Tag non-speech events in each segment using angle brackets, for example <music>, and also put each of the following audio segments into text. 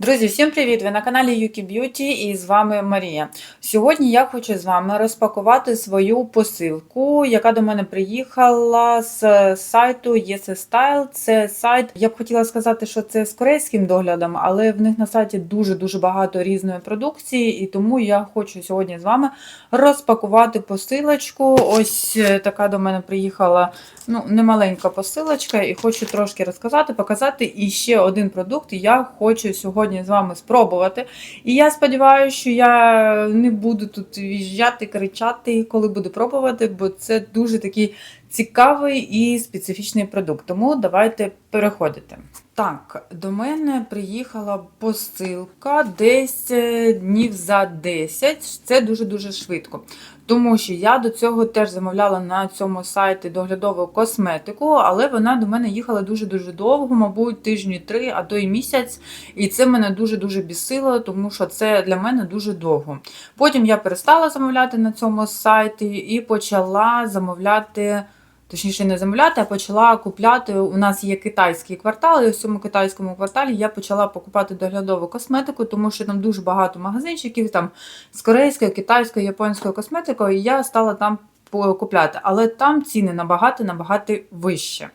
Друзі, всім привіт! Ви на каналі Yuki Beauty і з вами Марія. Сьогодні я хочу з вами розпакувати свою посилку, яка до мене приїхала з сайту Yes Style. Це сайт, я б хотіла сказати, що це з корейським доглядом, але в них на сайті дуже-дуже багато різної продукції, і тому я хочу сьогодні з вами розпакувати посилочку. Ось е, така до мене приїхала ну, немаленька посилочка, і хочу трошки розказати, показати. І ще один продукт я хочу сьогодні з вами спробувати. І я сподіваюся, що я не буду тут в'їжджати, кричати, коли буду пробувати, бо це дуже такий цікавий і специфічний продукт. Тому давайте переходити. Так, до мене приїхала посилка десь е, днів за 10. Це дуже-дуже швидко. Тому що я до цього теж замовляла на цьому сайті доглядову косметику, але вона до мене їхала дуже-дуже довго, мабуть, тижні три, а то й місяць. І це мене дуже-дуже бісило, тому що це для мене дуже довго. Потім я перестала замовляти на цьому сайті і почала замовляти. Точніше, не замовляти, а почала купляти. У нас є китайський квартал, і в цьому китайському кварталі я почала покупати доглядову косметику, тому що там дуже багато магазинчиків там з корейською, китайською, японською косметикою, і я стала там купляти. Але там ціни набагато набагато вище.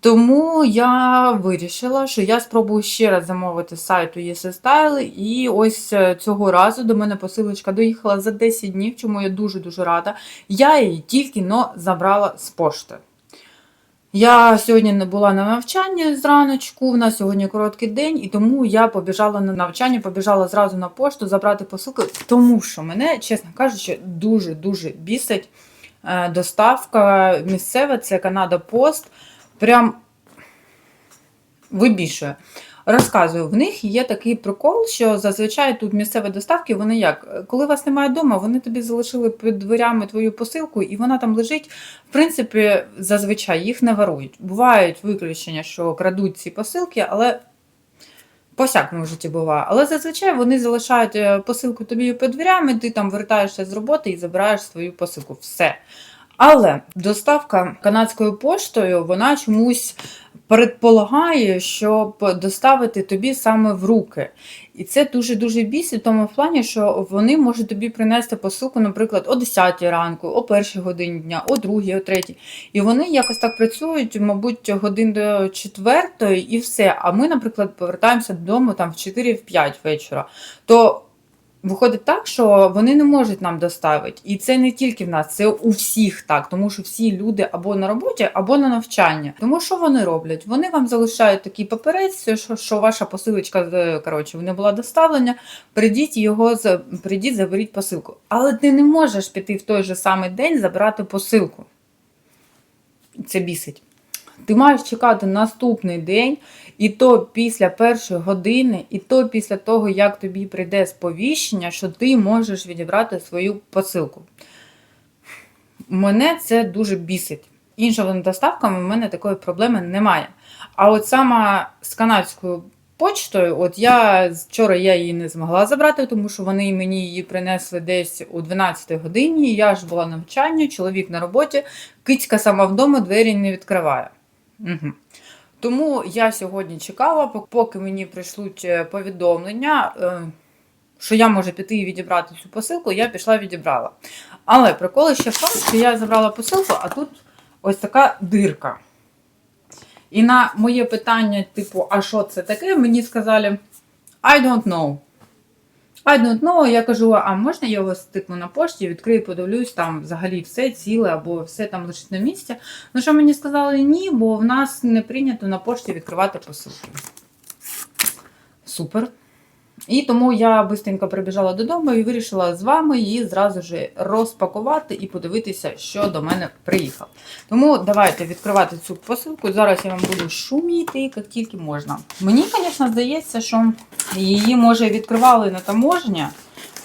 Тому я вирішила, що я спробую ще раз замовити з сайту Yes Style, і ось е, цього разу до мене посилочка доїхала за 10 днів, чому я дуже-дуже рада. Я її тільки но забрала з пошти. Я сьогодні не була на навчанні зраночку, у нас сьогодні короткий день, і тому я побіжала на навчання, побіжала зразу на пошту забрати посилку, тому що мене, чесно кажучи, дуже-дуже бісить е, доставка місцева, це Канада Пост прям вибішує. Розказую, в них є такий прикол, що зазвичай тут місцеві доставки, вони як? Коли вас немає вдома, вони тобі залишили під дверями твою посилку, і вона там лежить. В принципі, зазвичай їх не варують. Бувають виключення, що крадуть ці посилки, але по всякому в житті буває. Але зазвичай вони залишають е, посилку тобі під дверями, ти там вертаєшся з роботи і забираєш свою посилку. Все. Але доставка канадською поштою вона чомусь предполагає, щоб доставити тобі саме в руки. І це дуже-дуже бісить в тому плані, що вони можуть тобі принести посилку, наприклад, о 10 ранку, о 1 годині дня, о 2, о 3. І вони якось так працюють, мабуть, годин до 4 і все. А ми, наприклад, повертаємося додому там в 4-5 вечора. То Виходить так, що вони не можуть нам доставити. І це не тільки в нас, це у всіх так, тому що всі люди або на роботі, або на навчання. Тому що вони роблять? Вони вам залишають такий паперець, що, що ваша посилочка е, коротше, не була доставлена. Прийдіть його прийдіть, заберіть посилку. Але ти не можеш піти в той же самий день забрати посилку. Це бісить. Ти маєш чекати наступний день, і то після першої години, і то після того, як тобі прийде сповіщення, що ти можеш відібрати свою посилку. Мене це дуже бісить. Іншими доставками в мене такої проблеми немає. А от саме з канадською почтою, от я вчора я її не змогла забрати, тому що вони мені її принесли десь о 12 годині. Я ж була навчання, чоловік на роботі, кицька сама вдома двері не відкриває. Угу. Тому я сьогодні чекала, поки мені прийшлють е, повідомлення, е, що я можу піти і відібрати цю посилку, я пішла відібрала. Але приколи ще в тому, що я забрала посилку, а тут ось така дирка. І на моє питання, типу, а що це таке, мені сказали I don't know. I don't know, я кажу, а можна я його стикну на пошті, відкрию, подивлюсь, там взагалі все ціле або все там лежить на місці. Ну, що мені сказали ні, бо в нас не прийнято на пошті відкривати посилки. Супер. І тому я швидко прибіжала додому і вирішила з вами її зразу ж розпакувати і подивитися, що до мене приїхав. Тому давайте відкривати цю посилку. Зараз я вам буду шуміти, як тільки можна. Мені, звісно, здається, що її, може, відкривали на таможні,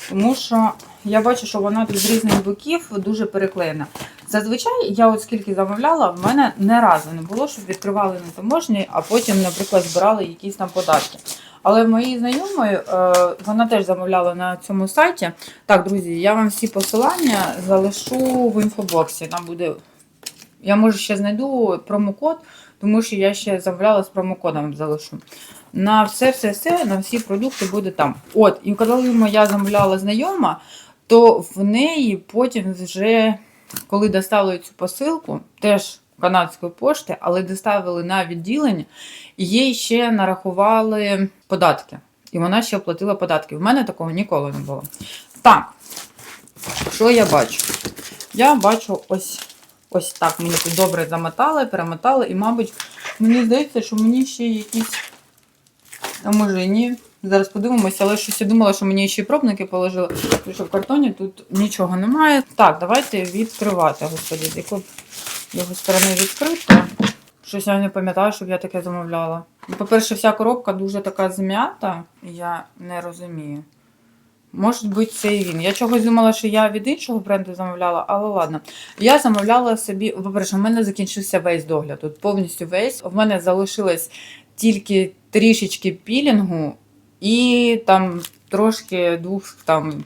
тому що я бачу, що вона тут з різних боків дуже переклеєна. Зазвичай, я от скільки замовляла, в мене не разу не було, щоб відкривали на таможні, а потім, наприклад, збирали якісь там податки. Але моїй знайомої е, вона теж замовляла на цьому сайті. Так, друзі, я вам всі посилання залишу в інфобоксі. Там буде. Я може ще знайду промокод, тому що я ще замовляла з промокодом залишу. На все-все-все, на всі продукти буде там. От, і коли моя замовляла знайома, то в неї потім вже, коли доставили цю посилку, теж канадської пошти, але доставили на відділення, і їй ще нарахували податки. І вона ще оплатила податки. В мене такого ніколи не було. Так, що я бачу? Я бачу ось ось так. Мені тут добре замотали, перемотали, і, мабуть, мені здається, що мені ще якісь. А може ні. Зараз подивимося, але щось я думала, що мені ще й пробники положили. Тому що в картоні тут нічого немає. Так, давайте відкривати, господи, його сторони відкрити. Щось я не пам'ятаю, щоб я таке замовляла. По-перше, вся коробка дуже така зм'ята, я не розумію. Може бути, це і він. Я чогось думала, що я від іншого бренду замовляла, але ладно. Я замовляла собі, по-перше, в мене закінчився весь догляд. Тут повністю весь. В мене залишилось тільки трішечки пілінгу і там трошки двох там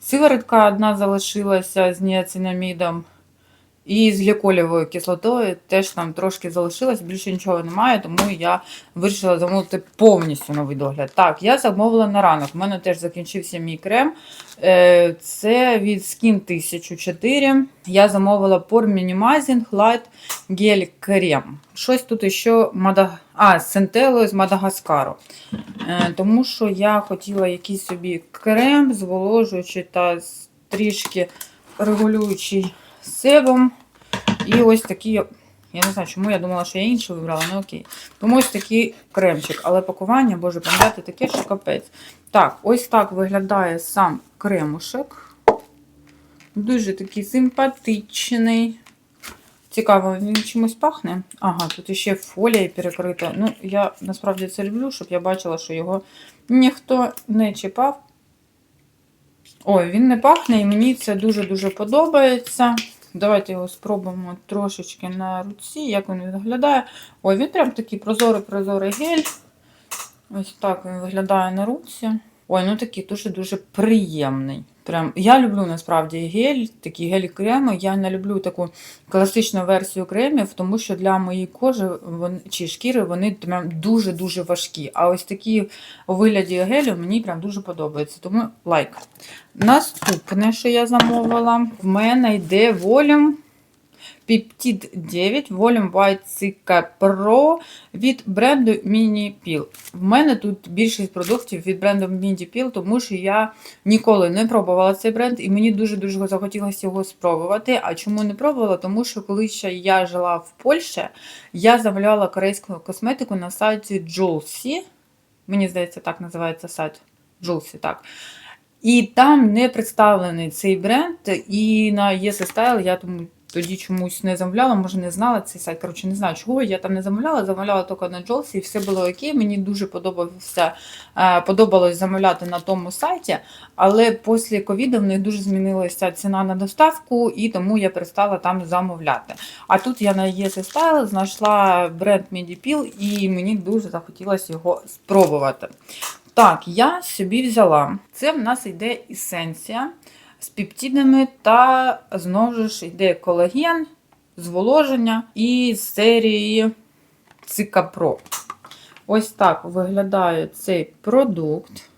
сиворотка одна залишилася з ніацинамідом. І з гліколівою кислотою теж там трошки залишилось, більше нічого немає, тому я вирішила замовити повністю новий догляд. Так, я замовила на ранок. У мене теж закінчився мій крем. Е, Це від Skin 1004. Я замовила Pore Minimizing Light Gel Крем. Щось тут ще Мадаг... а, з з Мадагаскару. Е, Тому що я хотіла якийсь собі крем, зволожуючий та трішки регулюючий себом. І ось такі, я не знаю, чому я думала, що я інший вибрала, ну окей. Тому ось такий кремчик, але пакування, боже, пам'ятати, таке, що капець. Так, ось так виглядає сам кремушек. Дуже такий симпатичний. Цікаво, він чимось пахне. Ага, тут ще фолія перекрита. Ну, я насправді це люблю, щоб я бачила, що його ніхто не чіпав. Ой, він не пахне, і мені це дуже-дуже подобається. Давайте його спробуємо трошечки на руці, як він виглядає. Ой, він прям такий прозорий-прозорий гель. Ось так він виглядає на руці. Ой, ну такий дуже-дуже приємний. Прям, я люблю насправді гель, такі гель-креми. Я не люблю таку класичну версію кремів, тому що для моєї кожи вони, чи шкіри вони дуже-дуже важкі. А ось такі у вигляді гелю мені прям дуже подобаються. Тому лайк. Наступне, що я замовила, в мене йде Volume Peptid 9 Volume White Cica Pro від бренду Mini Peel. В мене тут більшість продуктів від бренду Mini Peel, тому що я ніколи не пробувала цей бренд, і мені дуже-дуже захотілося його спробувати. А чому не пробувала? Тому що коли ще я жила в Польщі, я замовляла корейську косметику на сайті Julsy. Мені здається, так називається сайт Julsy, так. І там не представлений цей бренд, і на Yes Style я тому тоді чомусь не замовляла, може не знала цей сайт. Коротше, не знаю чого. Я там не замовляла, замовляла тільки на Джолсі, і все було окей. Мені дуже подобався, е, подобалось замовляти на тому сайті, але після ковіду в них дуже змінилася ціна на доставку, і тому я перестала там замовляти. А тут я на Style знайшла бренд Medipil, і мені дуже захотілося його спробувати. Так, я собі взяла. Це в нас йде есенція з пептидами та знову ж йде колаген, зволоження і з серії Цикапро. Ось так виглядає цей продукт.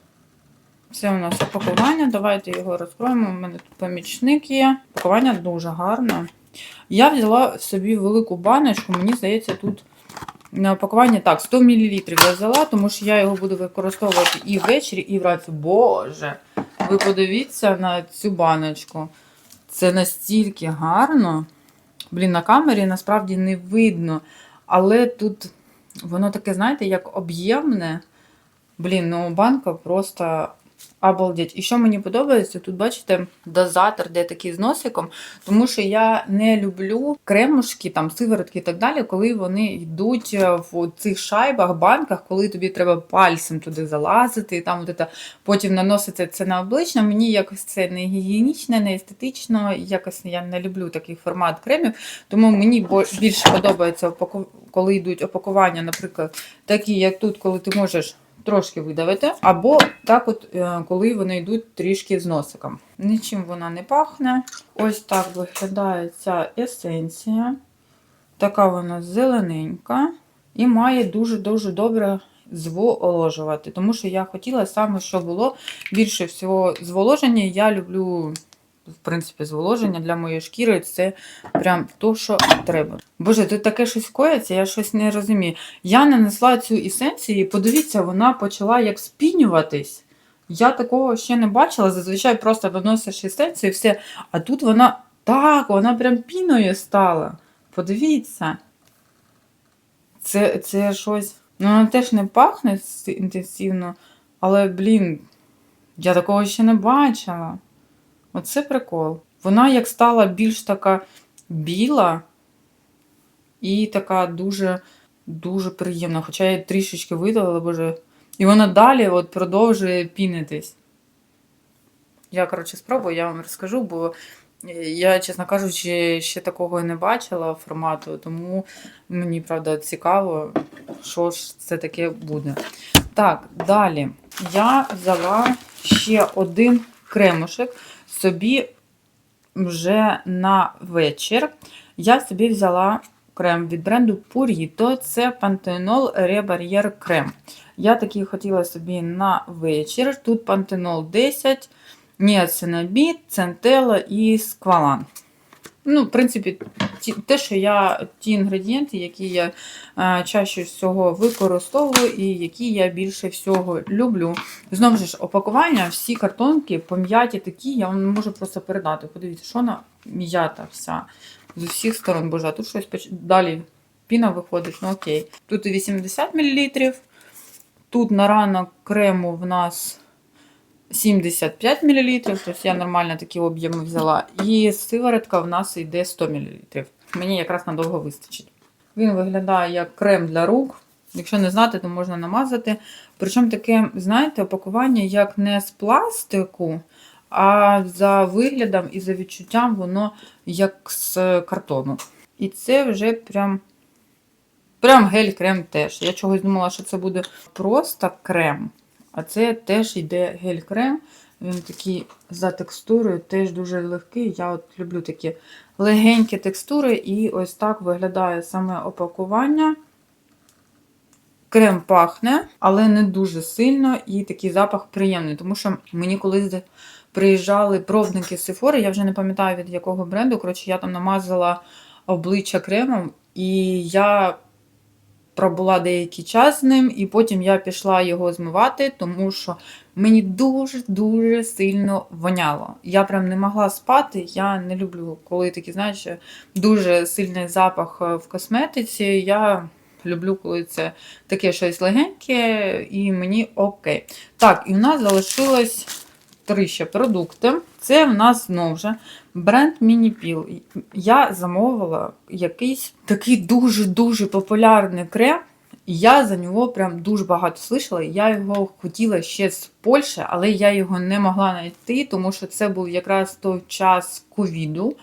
Це у нас опакування. Давайте його розкроємо. У мене тут помічник є. Пакування дуже гарне. Я взяла собі велику баночку, мені здається, тут на опакуванні так, 100 мл я взяла, тому що я його буду використовувати і ввечері, і вранці. Боже! Ви подивіться на цю баночку. Це настільки гарно. Блін, на камері насправді не видно. Але тут воно таке, знаєте, як об'ємне. Блін, ну банка просто обалдеть. І що мені подобається, тут, бачите, дозатор, де такий з носиком, тому що я не люблю кремушки, там, сиворотки і так далі, коли вони йдуть в цих шайбах, банках, коли тобі треба пальцем туди залазити, і там от це, потім наносити це на обличчя. Мені якось це не гігієнічно, не естетично, якось я не люблю такий формат кремів, тому мені більше подобається, коли йдуть опакування, наприклад, такі, як тут, коли ти можеш трошки видавити, або так, от, е, коли вони йдуть трішки з носиком. Нічим вона не пахне. Ось так виглядає ця есенція. Така вона зелененька і має дуже-дуже добре зволожувати. Тому що я хотіла саме, щоб було більше всього зволоження. Я люблю, в принципі, зволоження для моєї шкіри. Це прям то, що треба. Боже, тут таке щось коїться, я щось не розумію. Я нанесла цю есенцію, і подивіться, вона почала як спінюватись. Я такого ще не бачила. Зазвичай просто наносиш есенцію і все. А тут вона так, вона прям піною стала. Подивіться. Це, це щось. Ну, вона теж не пахне інтенсивно, але, блін, я такого ще не бачила. Оце прикол. Вона як стала більш така біла і така дуже, дуже приємна. Хоча я трішечки видалила, боже. І вона далі от продовжує пінитись. Я, коротше, спробую, я вам розкажу, бо е, я, чесно кажучи, ще такого і не бачила формату, тому мені, правда, цікаво, що ж це таке буде. Так, далі я взяла ще один кремушек собі вже на вечір. Я собі взяла крем від бренду Purito. Це пантенол Rebarrier крем. Я такий хотіла собі на вечір. Тут пантенол 10, ніацинамід, центела і сквалан. Ну, в принципі, ті, те, що я, ті інгредієнти, які я е, чаще всього використовую і які я більше всього люблю. Знову ж, опакування, всі картонки пом'яті такі, я вам не можу просто передати. Подивіться, що вона м'ята вся з усіх сторон. Боже, а тут щось поч- далі піна виходить, ну окей. Тут 80 мл. Тут на ранок крему в нас 75 мл, тобто я нормально такі об'єми взяла. І сиворотка в нас йде 100 мл. Мені якраз надовго вистачить. Він виглядає як крем для рук. Якщо не знати, то можна намазати. Причому таке, знаєте, опакування як не з пластику, а за виглядом і за відчуттям воно як з картону. І це вже прям. Прям гель-крем теж. Я чогось думала, що це буде просто крем. А це теж йде гель-крем. Він такий за текстурою теж дуже легкий. Я от люблю такі легенькі текстури, і ось так виглядає саме опакування. Крем пахне, але не дуже сильно, і такий запах приємний, тому що мені колись приїжджали пробники з Sephora, я вже не пам'ятаю від якого бренду. Коротше, я там намазала обличчя кремом, і я пробула деякий час з ним, і потім я пішла його змивати, тому що мені дуже-дуже сильно воняло. Я прям не могла спати. Я не люблю, коли такий, знаєш, дуже сильний запах е, в косметиці. Я люблю, коли це таке щось легеньке, і мені окей. Так, і в нас залишилось три ще продукти. Це в нас знову ж бренд Мініпіл. Я замовила якийсь такий дуже-дуже популярний крем. Я за нього прям дуже багато слышала. Я його хотіла ще з Польщі, але я його не могла знайти, тому що це був якраз той час ковіду.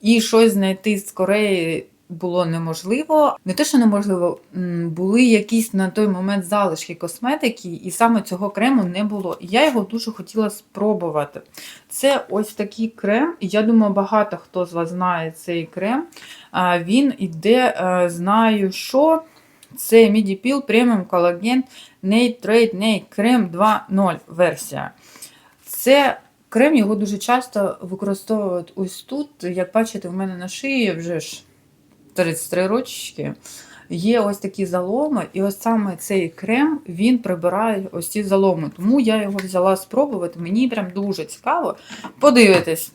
І щось знайти з Кореї було неможливо. Не те, що неможливо, були якісь на той момент залишки косметики, і саме цього крему не було. І я його дуже хотіла спробувати. Це ось такий крем. Я думаю, багато хто з вас знає цей крем. Він іде, е, знаю, що. Це Midipil Premium Collagen Nitrate Nail Крем 2.0 версія. Це крем, його дуже часто використовують ось тут. Як бачите, в мене на шиї вже ж 33 рочки. Є ось такі заломи, і ось саме цей крем він прибирає ось ці заломи. Тому я його взяла спробувати. Мені прям дуже цікаво. Подивитись,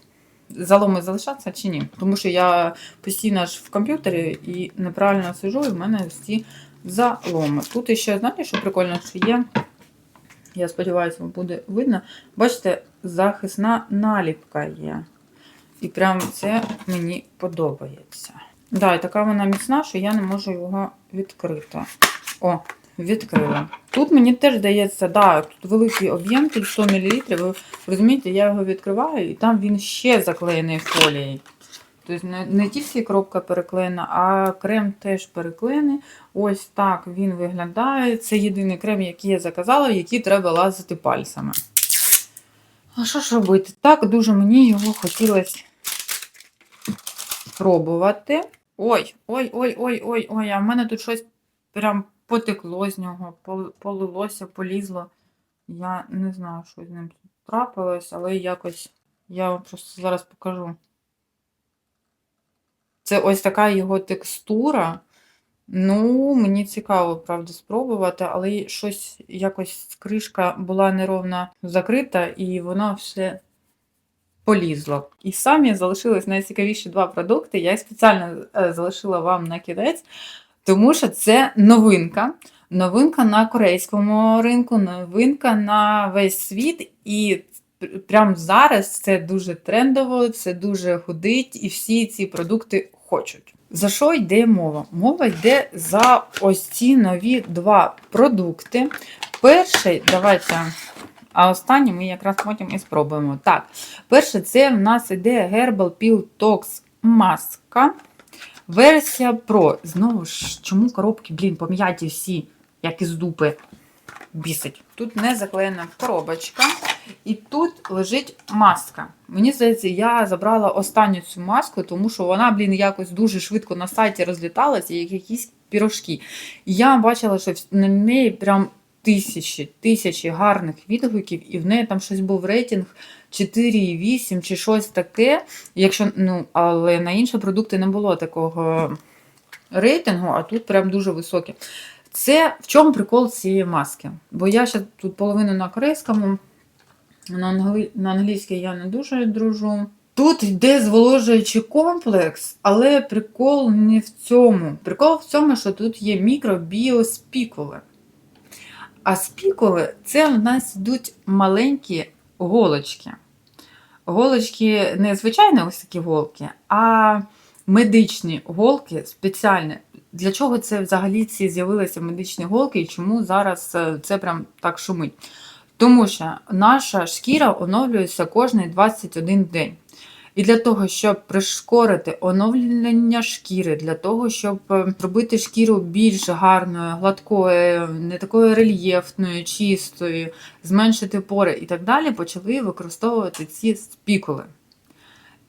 заломи залишаться чи ні. Тому що я постійно ж в комп'ютері і неправильно сижу, і в мене ось ці заломи. Тут ще, знаєте, що прикольно, що є. Я сподіваюся, вам буде видно. Бачите, захисна наліпка є. І прям це мені подобається. Да, і така вона міцна, що я не можу його відкрити. О, відкрила. Тут мені теж здається, да, тут великий об'єм, тут 100 мл. Ви розумієте, я його відкриваю, і там він ще заклеєний фолією. Тобто не, тільки коробка переклеєна, а крем теж переклеєний. Ось так він виглядає. Це єдиний крем, який я заказала, в який треба лазити пальцями. А що ж робити? Так дуже мені його хотілося спробувати. Ой, ой, ой, ой, ой, ой, а в мене тут щось прям потекло з нього, полилося, полізло. Я не знаю, що з ним тут трапилось, але якось я вам просто зараз покажу. Це ось така його текстура. Ну, мені цікаво, правда, спробувати, але щось якось кришка була неровно закрита, і воно все полізло. І самі залишились найцікавіші два продукти. Я спеціально е, залишила вам на кінець, тому що це новинка. Новинка на корейському ринку, новинка на весь світ. І прямо зараз це дуже трендово, це дуже ходить, і всі ці продукти хочуть. За що йде мова? Мова йде за ось ці нові два продукти. Перший, давайте, а останній ми якраз потім і спробуємо. Так, перше, це в нас іде Herbal Peel Tox маска. Версія Pro. Знову ж, чому коробки, блін, пом'яті всі, як із дупи. Бісить. Тут не заклеєна коробочка, і тут лежить маска. Мені здається, я забрала останню цю маску, тому що вона, блін, якось дуже швидко на сайті розліталася, як якісь пірожки. Я бачила, що на неї прям тисячі, тисячі гарних відгуків, і в неї там щось був рейтинг 4,8 чи щось таке. Якщо, ну, але на інші продукти не було такого рейтингу, а тут прям дуже високі. Це в чому прикол цієї маски? Бо я ще тут половину на корейському, на, англи... на англійській я не дуже дружу. Тут йде зволожуючий комплекс, але прикол не в цьому. Прикол в цьому, що тут є мікробіоспікули. А спікули це в нас йдуть маленькі голочки. Голочки не звичайні ось такі голки, а медичні голки спеціальні. Для чого це взагалі ці з'явилися медичні голки і чому зараз е, це прям так шумить? Тому що наша шкіра оновлюється кожний 21 день. І для того, щоб пришкорити оновлення шкіри, для того, щоб е, зробити шкіру більш гарною, гладкою, не такою рельєфною, чистою, зменшити пори і так далі, почали використовувати ці спікули.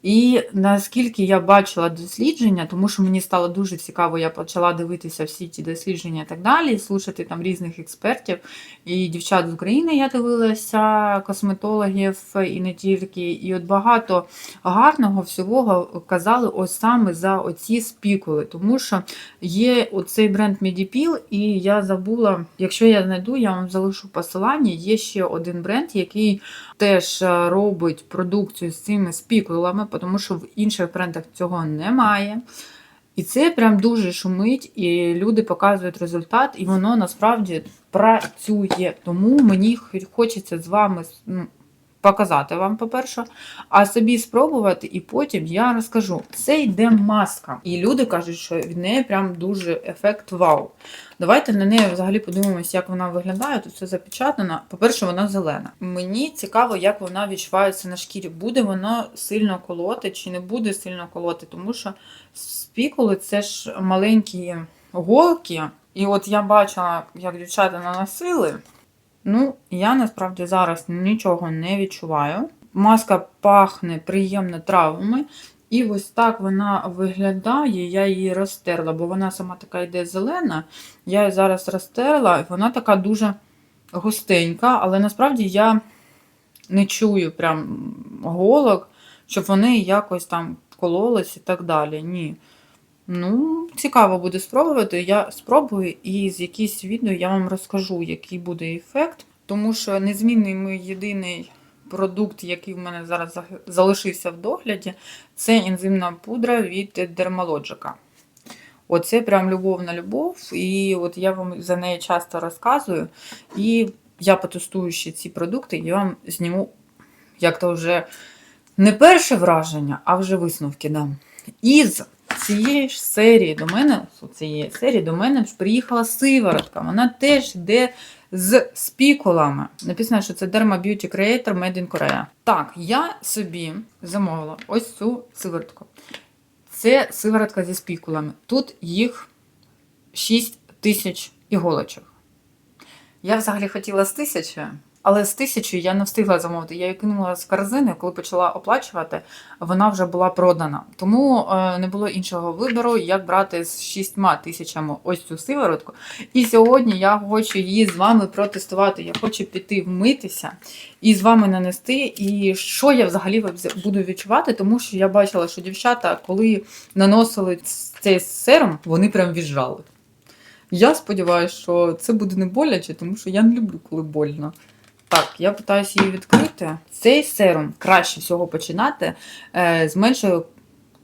І наскільки я бачила дослідження, тому що мені стало дуже цікаво, я почала дивитися всі ті дослідження і так далі, слушати там різних експертів і дівчат з України я дивилася, косметологів і не тільки. І от багато гарного всього казали ось саме за оці спікули, тому що є оцей бренд Medipil, і я забула, якщо я знайду, я вам залишу посилання. Є ще один бренд, який теж е, робить продукцію з цими спікулами, тому що в інших брендах цього немає. І це прям дуже шумить, і люди показують результат, і воно насправді працює. Тому мені хочеться з вами ну, показати вам, по-перше, а собі спробувати, і потім я розкажу. Це йде маска. І люди кажуть, що від неї прям дуже ефект вау. Давайте на неї взагалі подивимося, як вона виглядає. Тут все запечатано. По-перше, вона зелена. Мені цікаво, як вона відчувається на шкірі. Буде воно сильно колоти чи не буде сильно колоти, тому що спікули це ж маленькі голки. І от я бачила, як дівчата наносили. Ну, я насправді зараз нічого не відчуваю. Маска пахне приємно травами. І ось так вона виглядає. Я її розтерла, бо вона сама така йде зелена. Я її зараз розтерла, і вона така дуже густенька, але насправді я не чую прям голок, щоб вони якось там кололись і так далі. Ні. Ну, цікаво буде спробувати. Я спробую і з якісь відео я вам розкажу, який буде ефект. Тому що незмінний мій єдиний продукт, який в мене зараз залишився в догляді, це ензимна пудра від Dermalogica. Оце прям любов на любов, і от я вам за неї часто розказую. І я потестую ще ці продукти, я вам зніму як то вже не перше враження, а вже висновки дам. Із цієї ж серії до мене, цієї серії до мене приїхала сиворотка. Вона теж йде з спікулами. Написано, що це Derma Beauty Creator Made in Korea. Так, я собі замовила ось цю сиворотку. Це сиворотка зі спікулами. Тут їх 6 тисяч іголочок. Я взагалі хотіла з тисячі, Але з тисячі я не встигла замовити. Я її кинула з корзини, коли почала оплачувати, вона вже була продана. Тому е, не було іншого вибору, як брати з шістьма тисячами ось цю сиворотку. І сьогодні я хочу її з вами протестувати. Я хочу піти вмитися і з вами нанести. І що я взагалі буду відчувати, тому що я бачила, що дівчата, коли наносили цей серум, вони прям віжрали. Я сподіваюся, що це буде не боляче, тому що я не люблю, коли больно. Так, я питаюся її відкрити. Цей серум краще всього починати е, з меншою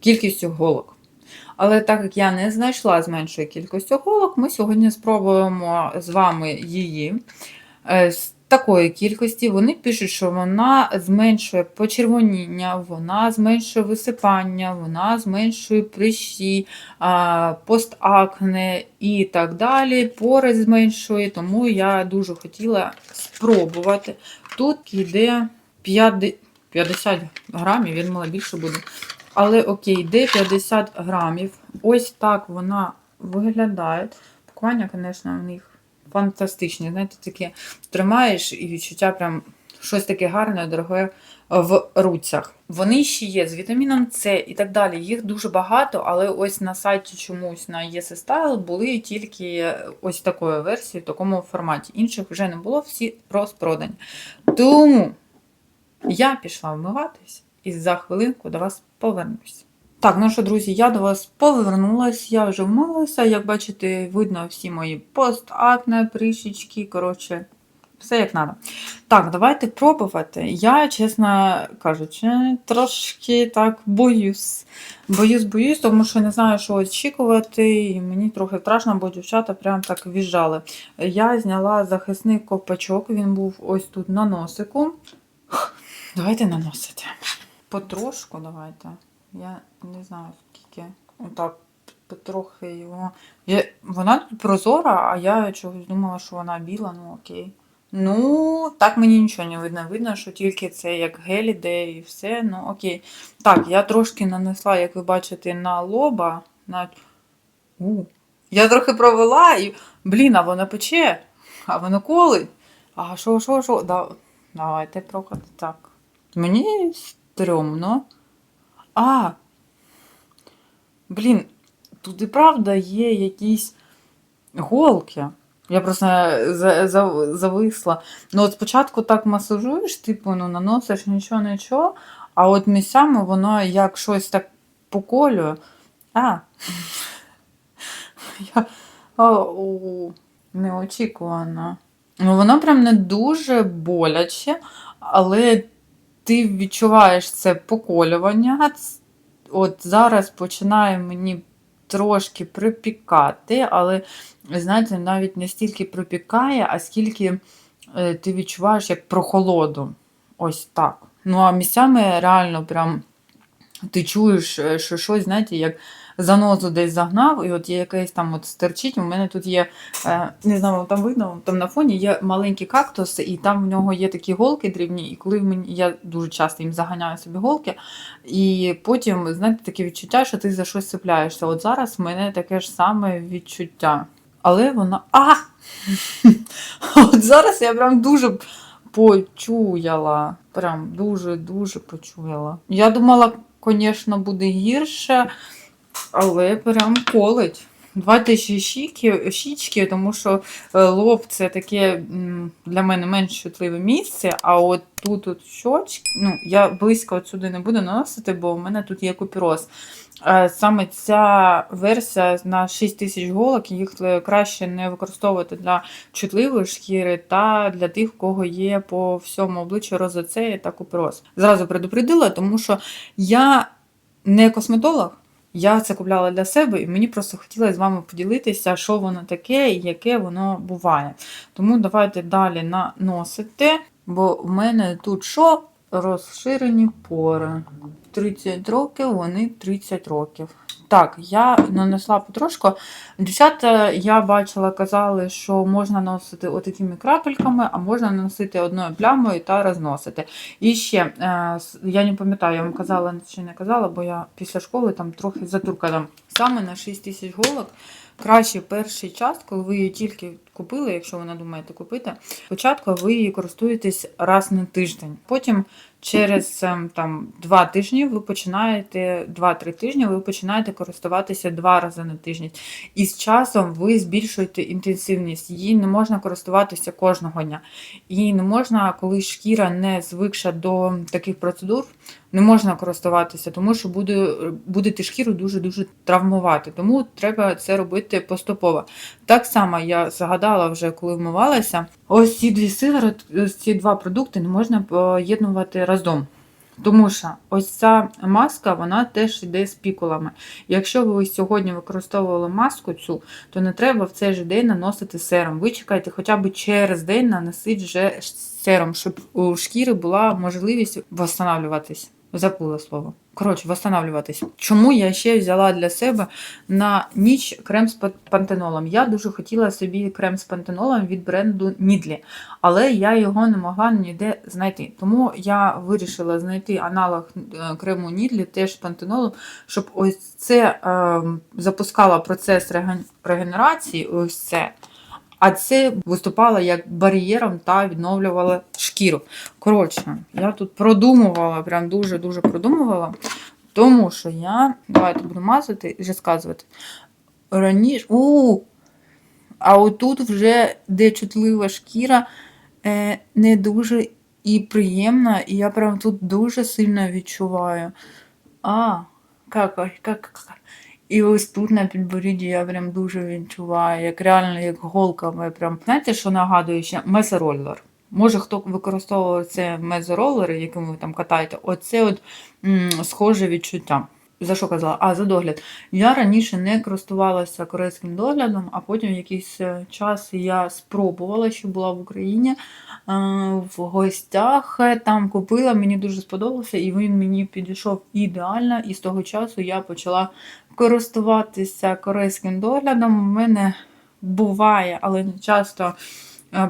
кількістю голок. Але так як я не знайшла з меншою кількістю голок, ми сьогодні спробуємо з вами її. Е, такої кількості вони пишуть, що вона зменшує почервоніння, вона зменшує висипання, вона зменшує прищі, постакне і так далі. Пори зменшує, тому я дуже хотіла спробувати. Тут йде 50 грамів, він мала більше буде. Але окей, йде 50 грамів. Ось так вона виглядає. Пакування, звісно, у них фантастичні. Знаєте, таке тримаєш і відчуття прям щось таке гарне, дороге в руцях. Вони ще є з вітаміном С і так далі. Їх дуже багато, але ось на сайті чомусь на Yes Style були тільки ось такої версії, в такому форматі. Інших вже не було, всі розпродані. Тому я пішла вмиватись і за хвилинку до вас повернусь. Так, ну що, друзі, я до вас повернулась, я вже вмилася. Як бачите, видно всі мої постакне, прищічки, коротше, все як треба. Так, давайте пробувати. Я, чесно кажучи, трошки так боюсь. Боюсь, боюсь, тому що не знаю, що очікувати, і мені трохи страшно, бо дівчата прям так в'їжджали. Я зняла захисний копачок, він був ось тут на носику. Давайте наносити. Потрошку давайте. Я не знаю скільки. Отак потрохи його. Я... Вона прозора, а я чогось думала, що вона біла, ну окей. Ну, так мені нічого не видно. Видно, що тільки це як гель іде і все, ну окей. Так, я трошки нанесла, як ви бачите, на лоба. На... У. Я трохи провела і. Блін, а воно пече, а воно колить. А що, що, що? Да... Давайте проходи. Так. Мені стрьомно. А, блін, тут і правда є якісь голки. Я просто за, зависла. Ну, от спочатку так масажуєш, типу, ну, наносиш нічого, нічого, а от місцями воно як щось так поколює. А. <laughs> Я... Неочікувано. Ну, воно прям не дуже боляче, але ти відчуваєш це поколювання. От зараз починає мені трошки припікати, але, знаєте, навіть не стільки припікає, а скільки е, ти відчуваєш як прохолоду. Ось так. Ну, а місцями реально прям ти чуєш, е, що щось, знаєте, як занозу десь загнав, і от є якийсь там от стерчить. У мене тут є, е, не знаю, там видно, там на фоні є маленький кактус, і там в нього є такі голки дрібні, і коли мені я дуже часто їм заганяю собі голки, і потім, знаєте, таке відчуття, що ти за щось цепляєшся. От зараз в мене таке ж саме відчуття. Але вона. А! <laughs> От зараз я прям дуже почуяла. Прям дуже-дуже почуяла. Я думала, звісно, буде гірше. Але прям колить. Давайте ще щіки, щічки, тому що е, лоб це таке для мене менш чутливе місце. А от тут от щочки, ну, я близько отсюди не буду наносити, бо в мене тут є купіроз. Е, саме ця версія на 6 тисяч голок, їх краще не використовувати для чутливої шкіри та для тих, у кого є по всьому обличчю розоцеї та купіроз. Зразу предупредила, тому що я не косметолог. Я це купляла для себе, і мені просто хотілося з вами поділитися, що воно таке і яке воно буває. Тому давайте далі наносити, бо в мене тут що? Розширені пори. 30 років, вони 30 років. Так, я нанесла потрошку. Дівчата, я бачила, казали, що можна наносити отакими крапельками, а можна наносити одною плямою та розносити. І ще, е, я не пам'ятаю, я вам казала чи не казала, бо я після школи там трохи затуркала. Саме на 6 тисяч голок краще перший час, коли ви її тільки купили, якщо ви надумаєте купити. Спочатку ви її користуєтесь раз на тиждень. Потім через ем, там, два тижні ви починаєте, 2-3 тижні ви починаєте користуватися два рази на тиждень. І з часом ви збільшуєте інтенсивність. Її не можна користуватися кожного дня. І не можна, коли шкіра не звикша до таких процедур, не можна користуватися, тому що буде, будете шкіру дуже-дуже травмувати. Тому треба це робити поступово. Так само я згадала вже, коли вмивалася. Ось ці дві ось ці два продукти не можна поєднувати разом. Тому що ось ця маска, вона теж йде з пікулами. Якщо ви сьогодні використовували маску цю, то не треба в цей же день наносити серум. Ви чекайте хоча б через день наносить вже серум, щоб у шкіри була можливість восстанавливатись. Забула слово. Коротше, восстанавливатись. Чому я ще взяла для себе на ніч крем з пантенолом? Я дуже хотіла собі крем з пантенолом від бренду Нідлі, але я його не могла ніде знайти. Тому я вирішила знайти аналог е, крему Нідлі теж пантенолом, щоб ось це е, запускало процес реген- регенерації. Ось це. А це виступало як бар'єром та відновлювало шкіру. Коротше, я тут продумувала, прям дуже-дуже продумувала. Тому що я. Давайте буду мазати і розказувати. Раніше. У, а отут вже де чутлива шкіра, е, не дуже і приємна, і я прям тут дуже сильно відчуваю. А, як, як, як. І ось тут на підборідді я прям дуже відчуваю, як реально як голками. Прям. Знаєте, що нагадує ще мезороллер. Може, хто використовував це мезороллери, якими ви там катаєте, оце от м, схоже відчуття. За що казала? А, за догляд. Я раніше не користувалася корейським доглядом, а потім якийсь е, час я спробувала, що була в Україні е, в гостях. е, Там купила, мені дуже сподобався, і він мені підійшов ідеально. І з того часу я почала користуватися корейським доглядом. У мене буває, але не часто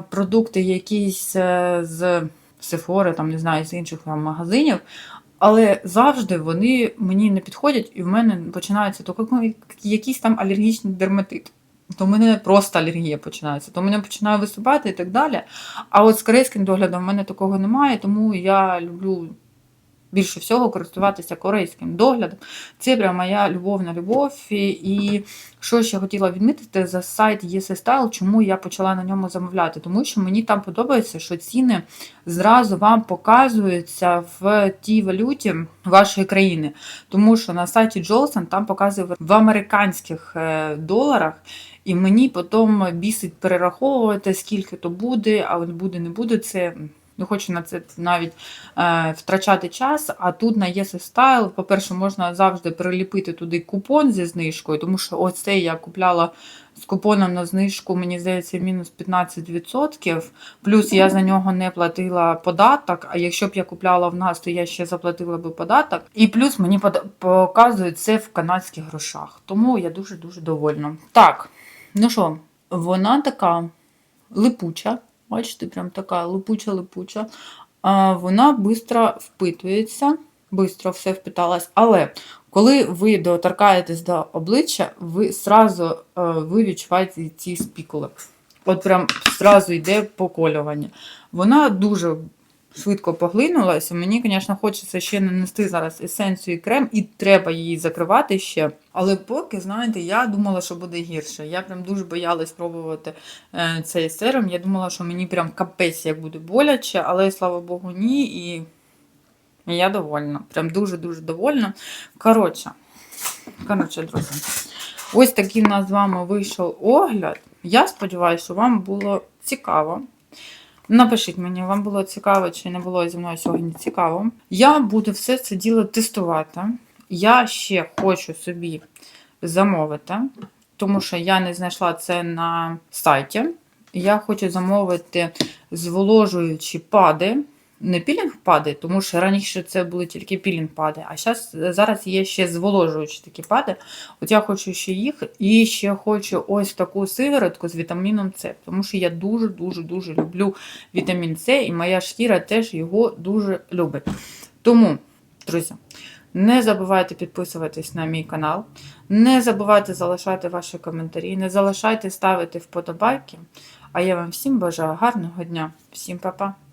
продукти якісь з Sephora, там, не знаю, з інших там, магазинів. Але завжди вони мені не підходять, і в мене починається то як- якийсь там алергічний дерматит. То в мене просто алергія починається, то мене починає висипати і так далі. А от з корейським доглядом в мене такого немає, тому я люблю більше всього користуватися корейським доглядом. Це прям моя любовна любов. І, що ще хотіла відмітити за сайт Style, чому я почала на ньому замовляти? Тому що мені там подобається, що ціни зразу вам показуються в тій валюті вашої країни. Тому що на сайті Jolson там показує в американських е, доларах. І мені потім бісить перераховувати, скільки то буде, а от буде, не буде. Це не хочу на це навіть е, втрачати час. А тут на Style, по-перше, можна завжди приліпити туди купон зі знижкою, тому що це я купляла з купоном на знижку, мені здається, мінус 15%. Плюс я за нього не платила податок. А якщо б я купляла в нас, то я ще заплатила би податок. І плюс мені показують це в канадських грошах. Тому я дуже-дуже довольна. Так, ну що, вона така липуча. Бачите, прям така липуча-липуча. Вона швидко впитується, швидко все впиталась. Але коли ви доторкаєтесь до обличчя, ви сразу е, ви відчуваєте ці спікули. От прям сразу йде поколювання. Вона дуже швидко поглинулася. Мені, звісно, хочеться ще нанести зараз есенцію і крем, і треба її закривати ще. Але поки, знаєте, я думала, що буде гірше. Я прям дуже боялась пробувати е, цей серум. Я думала, що мені прям капець як буде боляче, але слава Богу, ні. І я довольна. Прям дуже-дуже довольна. Коротше, коротше, друзі. Ось такий в нас з вами вийшов огляд. Я сподіваюся, що вам було цікаво. Напишіть мені, вам було цікаво чи не було зі мною сьогодні цікаво. Я буду все це діло тестувати. Я ще хочу собі замовити, тому що я не знайшла це на сайті. Я хочу замовити зволожуючі пади. Не пілінг-пади, тому що раніше це були тільки пілінг-пади, а зараз, зараз є ще зволожуючі такі пади. От я хочу ще їх, і ще хочу ось таку сиворотку з вітаміном С, тому що я дуже-дуже-дуже люблю вітамін С, і моя шкіра теж його дуже любить. Тому, друзі, не забувайте підписуватись на мій канал, не забувайте залишати ваші коментарі, не залишайте ставити вподобайки. А я вам всім бажаю гарного дня. Всім па-па!